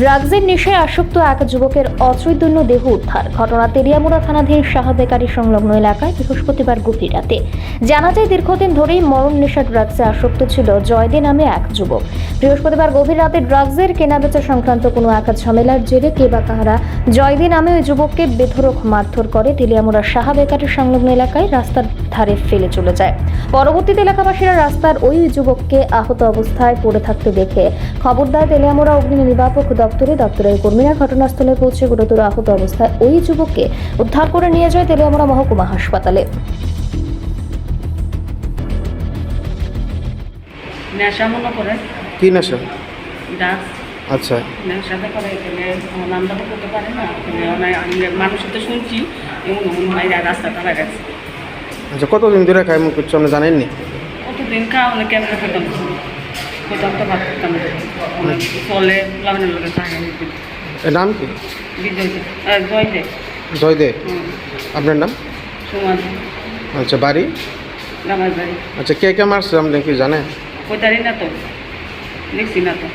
ড্রাগসের নেশায় আসক্ত এক যুবকের অচৈতন্য দেহ উদ্ধার। ঘটনা তেলিয়ামুড়া থানাধীন সাহাবেকারী সংলগ্ন এলাকায় বৃহস্পতিবার গভীর রাতে। জানা যায়, দীর্ঘদিন ধরেই মরণ নেশা ড্রাগসে আসক্ত ছিল জয়দে নামে এক যুবক। বৃহস্পতিবার গভীর রাতে ড্রাগসের কেনাবেচা সংক্রান্ত কোনো এক ঝামেলার জেরে কে বা কাহারা জয়দে নামে ওই যুবককে বেধরক মারধর করে তেলিয়ামুড়া সাহাবেকারী সংলগ্ন এলাকায় রাস্তার ধারে ফেলে চলে যায়। পরবর্তীতে এলাকাবাসীরা রাস্তার ওই যুবককে আহত অবস্থায় পড়ে থাকতে দেখে খবর দেয় তেলিয়ামোড়া অগ্নি নির্বাপক দপ্তরে দপ্তরের কর্মীরা ঘটনাস্থলে পৌঁছে গুরুতর আহত অবস্থায় ওই যুবককে উদ্ধার করে নিয়ে যায় তেলিয়ামোড়া মহকুমা হাসপাতালে। নেশা মনে করে কি নেশা? আচ্ছা। নেশাতে করে এখানে নামটা করতে পারে না। মানুষের তো শুনছি এমন এমন মাইরা রাস্তা তারা গেছে আচ্ছা কতদিন ধরে খাই মুখ করছ আপনি জানেননি? কতদিন খাওয়া অনেক কেমন খেতাম খেতাম তো ভাত খেতাম ফলে লাগানোর লোকে এর নাম কি? বিজয় জয় দে আপনার নাম? আচ্ছা বাড়ি? আচ্ছা কে কে মারছে আপনি কি জানেন। না তো লিখছি না তো